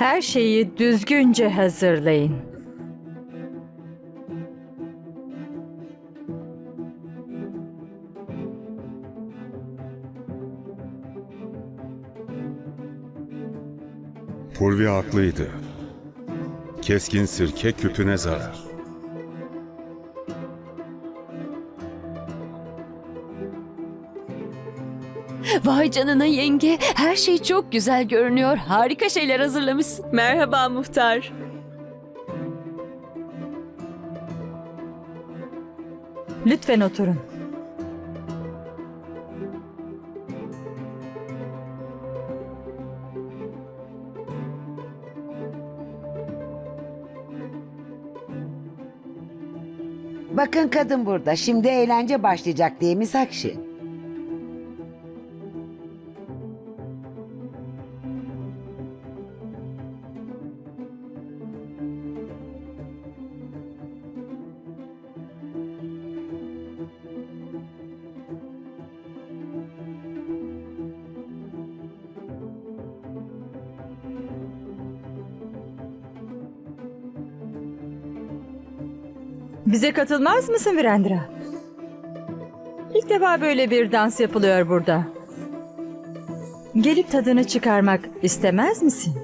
Her şeyi düzgünce hazırlayın. Purvi haklıydı. Keskin sirke küpüne zarar. Vay canına yenge. Her şey çok güzel görünüyor. Harika şeyler hazırlamışsın. Merhaba muhtar. Lütfen oturun. Bakın kadın burada. Şimdi eğlence başlayacak değil mi Bize katılmaz mısın Virendra? İlk defa böyle bir dans yapılıyor burada. Gelip tadını çıkarmak istemez misin?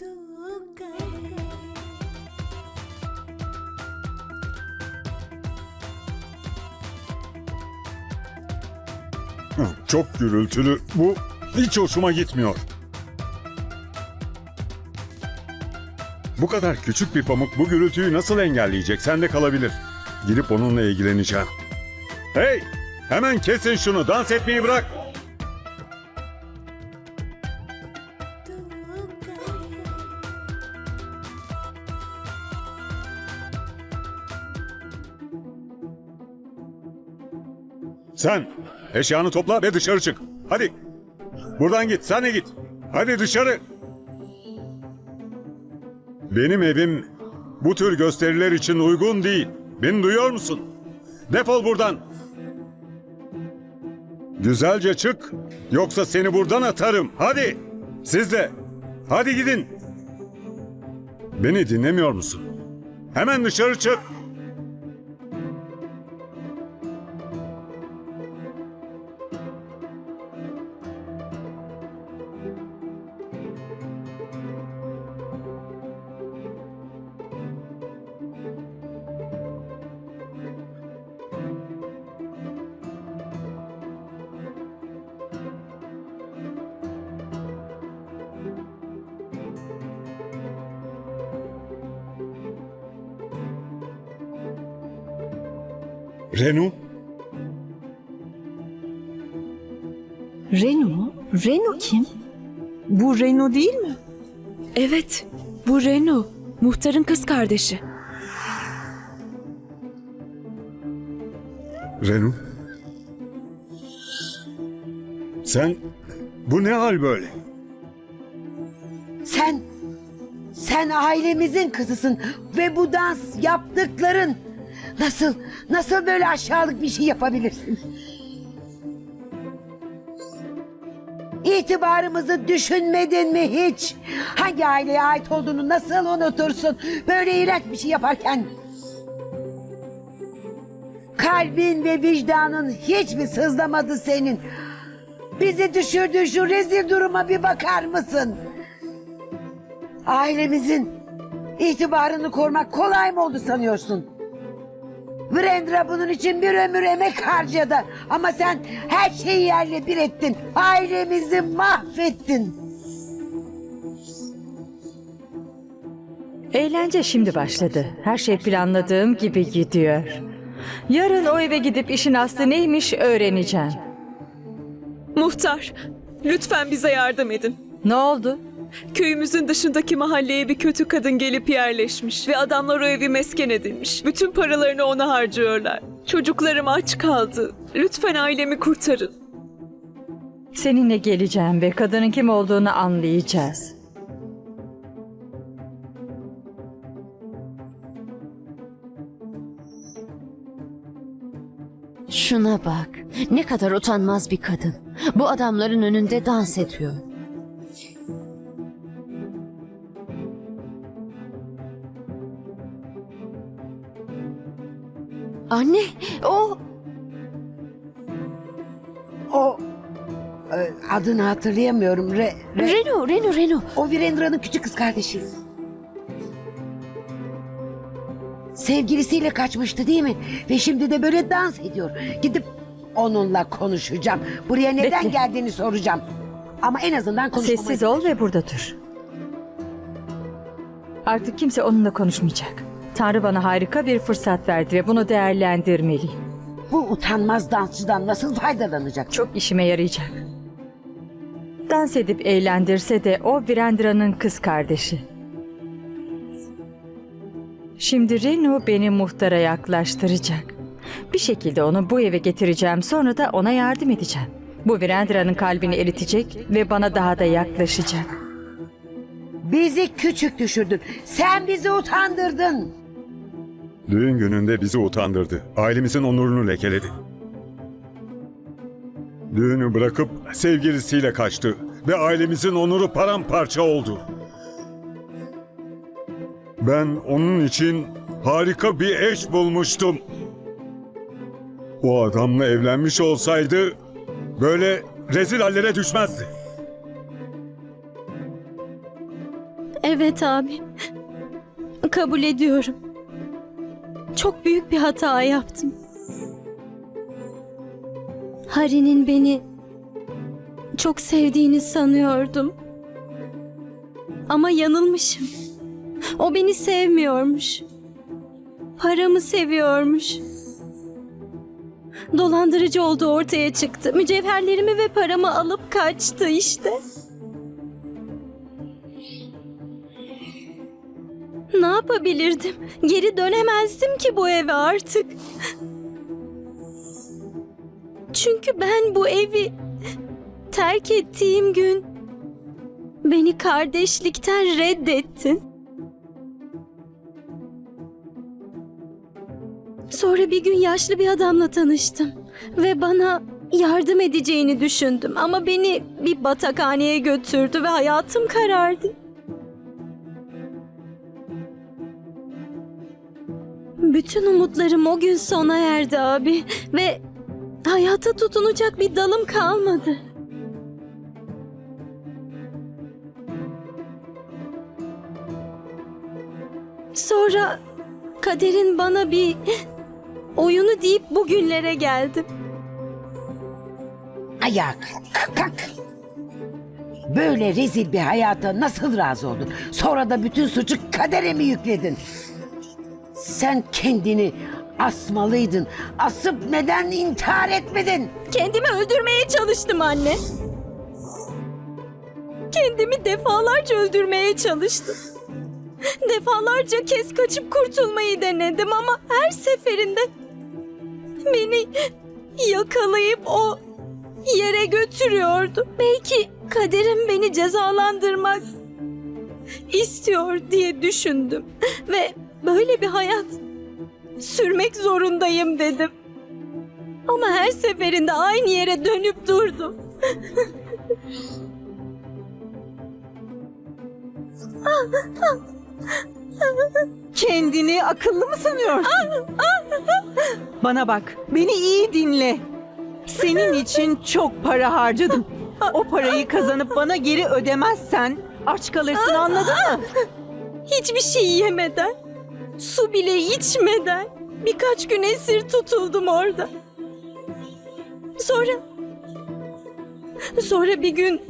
Hı, Çok gürültülü. Bu hiç hoşuma gitmiyor. Bu kadar küçük bir pamuk bu gürültüyü nasıl engelleyecek? Sende kalabilir. Gidip onunla ilgileneceğim. Hey! Hemen kesin şunu. Dans etmeyi bırak. Sen eşyanı topla ve dışarı çık. Hadi. Buradan git. Sen de git. Hadi dışarı. Benim evim bu tür gösteriler için uygun değil. Beni duyuyor musun? Defol buradan. Güzelce çık. Yoksa seni buradan atarım. Hadi. Siz de. Hadi gidin. Beni dinlemiyor musun? Hemen dışarı çık. Renu. Renu mu? Renu kim? Bu Renu değil mi? Evet, bu Renu. Muhtarın kız kardeşi. Renu. Sen bu ne hal böyle? Sen, sen ailemizin kızısın ve bu dans yaptıkların nasıl, nasıl böyle aşağılık bir şey yapabilirsin? İtibarımızı düşünmedin mi hiç? Hangi aileye ait olduğunu nasıl unutursun? Böyle iğrenç bir şey yaparken. Kalbin ve vicdanın hiç mi sızlamadı senin? Bizi düşürdüğün şu rezil duruma bir bakar mısın? Ailemizin itibarını korumak kolay mı oldu sanıyorsun? Virendra bunun için bir ömür emek harcadı. Ama sen her şeyi yerle bir ettin. Ailemizi mahvettin. Eğlence şimdi başladı. Her şey planladığım gibi gidiyor. Yarın o eve gidip işin aslı neymiş öğreneceğim. Muhtar, lütfen bize yardım edin. Ne oldu? Köyümüzün dışındaki mahalleye bir kötü kadın gelip yerleşmiş ve adamlar o evi mesken edinmiş. Bütün paralarını ona harcıyorlar. Çocuklarım aç kaldı. Lütfen ailemi kurtarın. Seninle geleceğim ve kadının kim olduğunu anlayacağız. Şuna bak. Ne kadar utanmaz bir kadın. Bu adamların önünde dans ediyor. Anne, o O e, adını hatırlayamıyorum. Re, Re- Reno, Reno, Reno. o Virendra'nın küçük kız kardeşi. Sevgilisiyle kaçmıştı değil mi? Ve şimdi de böyle dans ediyor. Gidip onunla konuşacağım. Buraya neden Bekle. geldiğini soracağım. Ama en azından konuşmamı... Sessiz ol ve burada dur. Artık kimse onunla konuşmayacak. Tanrı bana harika bir fırsat verdi ve bunu değerlendirmeliyim. Bu utanmaz dansçıdan nasıl faydalanacak? Çok işime yarayacak. Dans edip eğlendirse de o Virendra'nın kız kardeşi. Şimdi Renu beni muhtara yaklaştıracak. Bir şekilde onu bu eve getireceğim sonra da ona yardım edeceğim. Bu Virendra'nın kalbini eritecek ve bana daha da yaklaşacak. Bizi küçük düşürdün. Sen bizi utandırdın. Düğün gününde bizi utandırdı. Ailemizin onurunu lekeledi. Düğünü bırakıp sevgilisiyle kaçtı ve ailemizin onuru paramparça oldu. Ben onun için harika bir eş bulmuştum. O adamla evlenmiş olsaydı böyle rezil hallere düşmezdi. Evet abi. Kabul ediyorum. Çok büyük bir hata yaptım. Hari'nin beni çok sevdiğini sanıyordum. Ama yanılmışım. O beni sevmiyormuş. Paramı seviyormuş. Dolandırıcı olduğu ortaya çıktı. Mücevherlerimi ve paramı alıp kaçtı işte. Ne yapabilirdim? Geri dönemezdim ki bu eve artık. Çünkü ben bu evi terk ettiğim gün beni kardeşlikten reddettin. Sonra bir gün yaşlı bir adamla tanıştım ve bana yardım edeceğini düşündüm ama beni bir batakhaneye götürdü ve hayatım karardı. Bütün umutlarım o gün sona erdi abi ve hayata tutunacak bir dalım kalmadı. Sonra kaderin bana bir oyunu deyip bugünlere geldim. Ayağa kalk, kalk. Böyle rezil bir hayata nasıl razı oldun? Sonra da bütün suçu kadere mi yükledin? Sen kendini asmalıydın. Asıp neden intihar etmedin? Kendimi öldürmeye çalıştım anne. Kendimi defalarca öldürmeye çalıştım. Defalarca kez kaçıp kurtulmayı denedim ama her seferinde beni yakalayıp o yere götürüyordu. Belki kaderim beni cezalandırmak istiyor diye düşündüm ve böyle bir hayat sürmek zorundayım dedim. Ama her seferinde aynı yere dönüp durdum. Kendini akıllı mı sanıyorsun? Bana bak, beni iyi dinle. Senin için çok para harcadım. O parayı kazanıp bana geri ödemezsen aç kalırsın anladın mı? Hiçbir şey yemeden, su bile içmeden birkaç gün esir tutuldum orada. Sonra sonra bir gün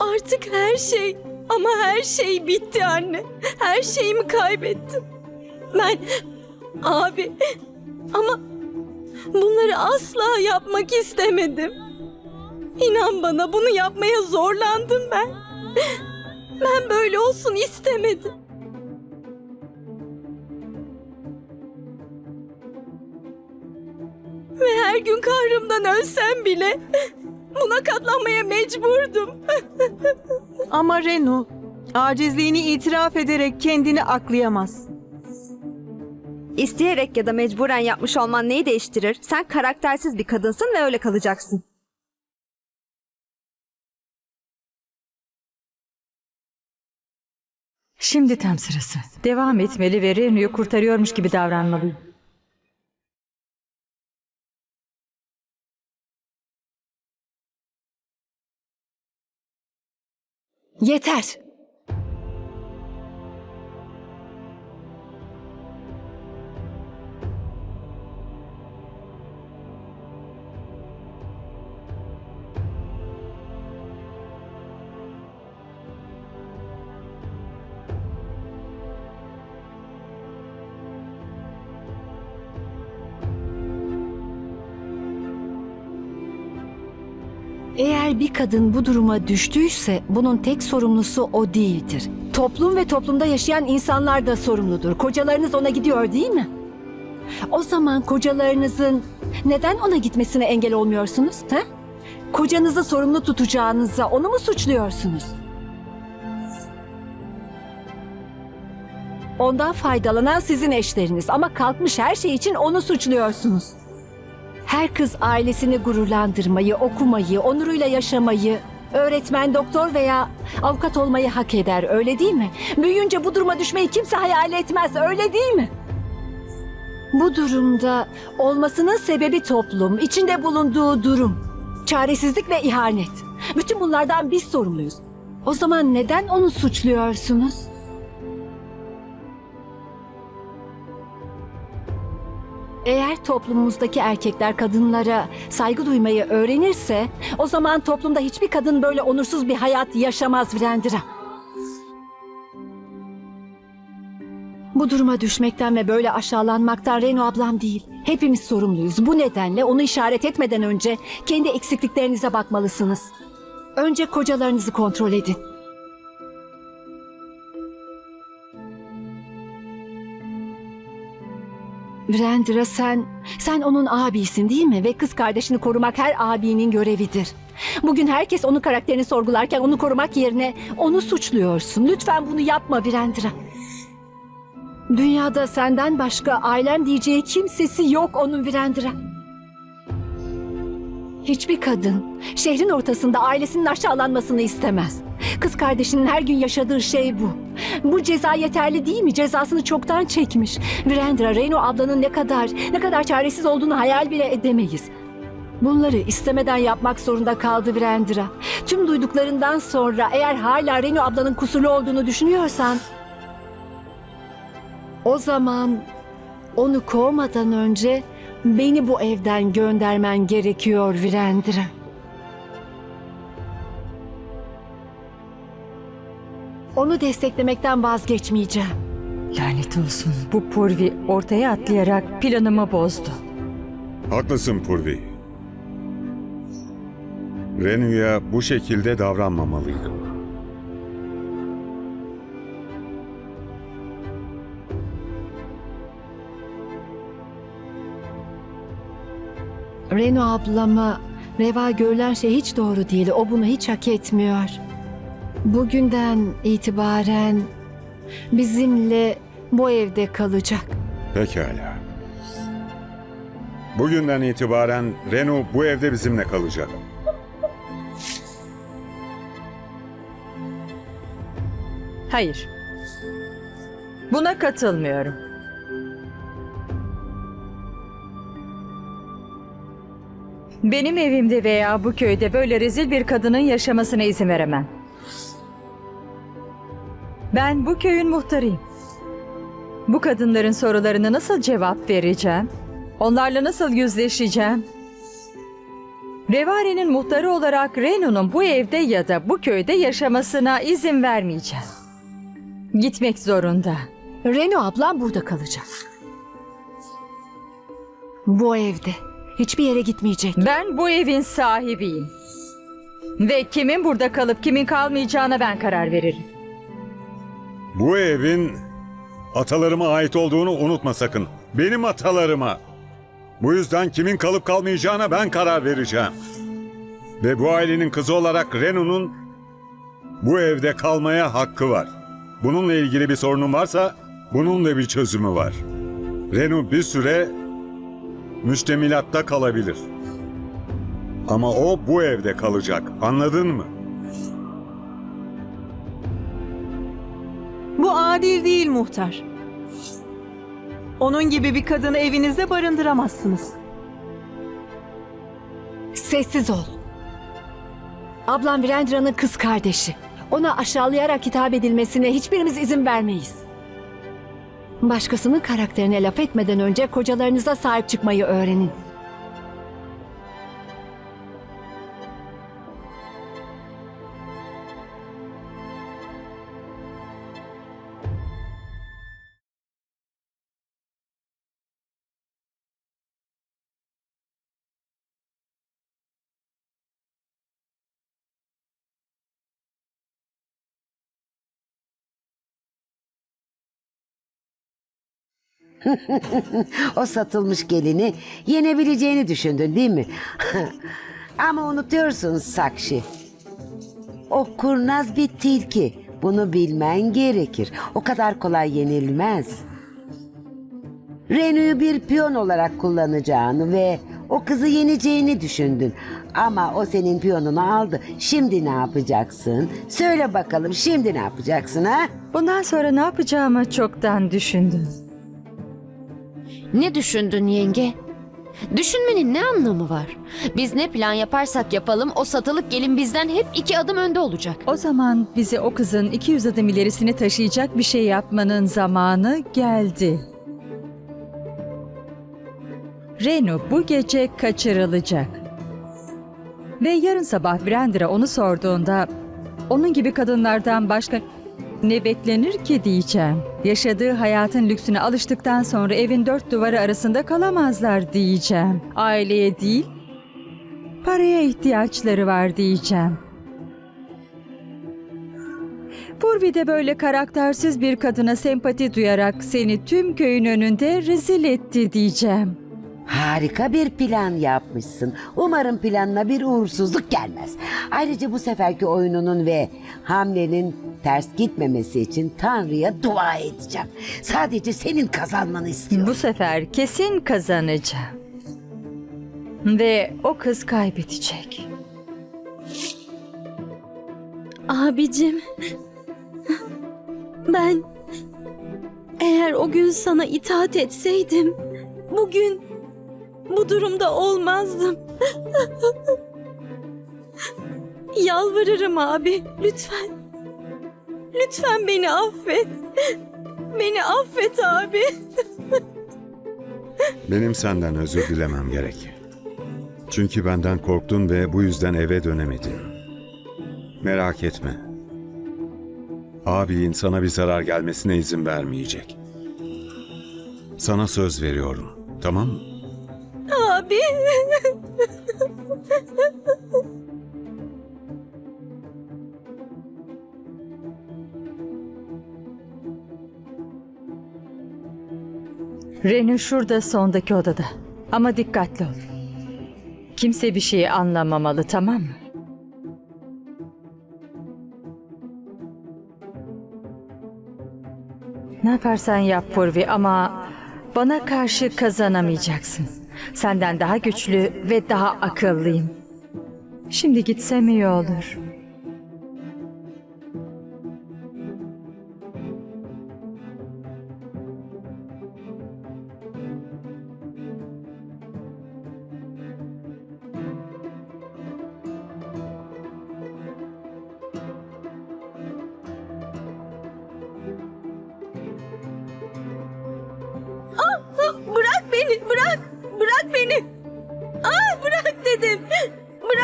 artık her şey ama her şey bitti anne. Her şeyimi kaybettim. Ben abi ama bunları asla yapmak istemedim. İnan bana bunu yapmaya zorlandım ben. Ben böyle olsun istemedim. Her gün kahrımdan ölsem bile buna katlanmaya mecburdum. Ama Renu, acizliğini itiraf ederek kendini aklayamaz. İsteyerek ya da mecburen yapmış olman neyi değiştirir? Sen karaktersiz bir kadınsın ve öyle kalacaksın. Şimdi tam sırası. Devam etmeli ve Renu'yu kurtarıyormuş gibi davranmalıyım. Yeter. Eğer bir kadın bu duruma düştüyse bunun tek sorumlusu o değildir. Toplum ve toplumda yaşayan insanlar da sorumludur. Kocalarınız ona gidiyor değil mi? O zaman kocalarınızın neden ona gitmesine engel olmuyorsunuz? He? Kocanızı sorumlu tutacağınıza onu mu suçluyorsunuz? Ondan faydalanan sizin eşleriniz ama kalkmış her şey için onu suçluyorsunuz. Her kız ailesini gururlandırmayı, okumayı, onuruyla yaşamayı, öğretmen, doktor veya avukat olmayı hak eder, öyle değil mi? Büyüyünce bu duruma düşmeyi kimse hayal etmez, öyle değil mi? Bu durumda olmasının sebebi toplum, içinde bulunduğu durum, çaresizlik ve ihanet. Bütün bunlardan biz sorumluyuz. O zaman neden onu suçluyorsunuz? Eğer toplumumuzdaki erkekler kadınlara saygı duymayı öğrenirse, o zaman toplumda hiçbir kadın böyle onursuz bir hayat yaşamaz Virendra. Bu duruma düşmekten ve böyle aşağılanmaktan Reno ablam değil. Hepimiz sorumluyuz. Bu nedenle onu işaret etmeden önce kendi eksikliklerinize bakmalısınız. Önce kocalarınızı kontrol edin. Virendra sen, sen onun abisin değil mi? Ve kız kardeşini korumak her abinin görevidir. Bugün herkes onun karakterini sorgularken onu korumak yerine onu suçluyorsun. Lütfen bunu yapma Virendra. Dünyada senden başka ailem diyeceği kimsesi yok onun Virendra. Hiçbir kadın şehrin ortasında ailesinin aşağılanmasını istemez. Kız kardeşinin her gün yaşadığı şey bu. Bu ceza yeterli değil mi? Cezasını çoktan çekmiş. Virendra, Reno ablanın ne kadar, ne kadar çaresiz olduğunu hayal bile edemeyiz. Bunları istemeden yapmak zorunda kaldı Virendra. Tüm duyduklarından sonra eğer hala Reno ablanın kusurlu olduğunu düşünüyorsan... O zaman onu kovmadan önce beni bu evden göndermen gerekiyor Virendra. Onu desteklemekten vazgeçmeyeceğim. Lanet olsun. Bu Purvi ortaya atlayarak planımı bozdu. Haklısın Purvi. Renu'ya bu şekilde davranmamalıydım. Reno ablama reva görülen şey hiç doğru değil. O bunu hiç hak etmiyor. Bugünden itibaren bizimle bu evde kalacak. Pekala. Bugünden itibaren Renu bu evde bizimle kalacak. Hayır. Buna katılmıyorum. Benim evimde veya bu köyde böyle rezil bir kadının yaşamasına izin veremem. Ben bu köyün muhtarıyım. Bu kadınların sorularına nasıl cevap vereceğim? Onlarla nasıl yüzleşeceğim? Revari'nin muhtarı olarak Reno'nun bu evde ya da bu köyde yaşamasına izin vermeyeceğim. Gitmek zorunda. Reno ablam burada kalacak. Bu evde. Hiçbir yere gitmeyecek. Ben bu evin sahibiyim. Ve kimin burada kalıp kimin kalmayacağına ben karar veririm. Bu evin atalarıma ait olduğunu unutma sakın. Benim atalarıma. Bu yüzden kimin kalıp kalmayacağına ben karar vereceğim. Ve bu ailenin kızı olarak Renu'nun bu evde kalmaya hakkı var. Bununla ilgili bir sorunun varsa bunun da bir çözümü var. Renu bir süre müştemilatta kalabilir. Ama o bu evde kalacak. Anladın mı? Adil değil muhtar. Onun gibi bir kadını evinizde barındıramazsınız. Sessiz ol. Ablam Virendra'nın kız kardeşi. Ona aşağılayarak hitap edilmesine hiçbirimiz izin vermeyiz. Başkasının karakterine laf etmeden önce kocalarınıza sahip çıkmayı öğrenin. O satılmış gelini yenebileceğini düşündün değil mi? Ama unutuyorsun Sakşi. O kurnaz bir tilki. Bunu bilmen gerekir. O kadar kolay yenilmez. Renu'yu bir piyon olarak kullanacağını ve o kızı yeneceğini düşündün. Ama o senin piyonunu aldı. Şimdi ne yapacaksın? Söyle bakalım şimdi ne yapacaksın ha? Bundan sonra ne yapacağımı çoktan düşündüm. Ne düşündün yenge? Düşünmenin ne anlamı var? Biz ne plan yaparsak yapalım o satılık gelin bizden hep iki adım önde olacak. O zaman bize o kızın 200 adım ilerisini taşıyacak bir şey yapmanın zamanı geldi. Renu bu gece kaçırılacak. Ve yarın sabah Brandra onu sorduğunda onun gibi kadınlardan başka ne beklenir ki diyeceğim. Yaşadığı hayatın lüksüne alıştıktan sonra evin dört duvarı arasında kalamazlar diyeceğim. Aileye değil, paraya ihtiyaçları var diyeceğim. Purvi de böyle karaktersiz bir kadına sempati duyarak seni tüm köyün önünde rezil etti diyeceğim. Harika bir plan yapmışsın. Umarım planına bir uğursuzluk gelmez. Ayrıca bu seferki oyununun ve hamlenin ters gitmemesi için Tanrı'ya dua edeceğim. Sadece senin kazanmanı istiyorum. Bu sefer kesin kazanacağım. Ve o kız kaybedecek. Abicim. Ben eğer o gün sana itaat etseydim bugün bu durumda olmazdım. Yalvarırım abi lütfen. Lütfen beni affet. Beni affet abi. Benim senden özür dilemem gerek. Çünkü benden korktun ve bu yüzden eve dönemedin. Merak etme. Abin sana bir zarar gelmesine izin vermeyecek. Sana söz veriyorum. Tamam mı? Renu şurada sondaki odada. Ama dikkatli ol. Kimse bir şeyi anlamamalı tamam mı? Ne yaparsan yap Purvi ama bana karşı kazanamayacaksın. Senden daha güçlü ve daha akıllıyım. Şimdi gitsem iyi olur.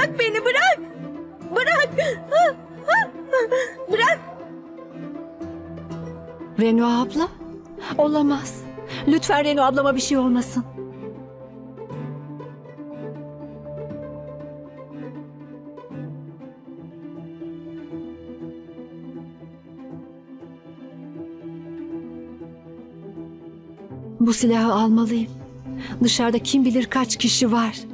Bırak beni, bırak. Bırak. Bırak. Renu abla? Olamaz. Lütfen Renu ablama bir şey olmasın. Bu silahı almalıyım. Dışarıda kim bilir kaç kişi var.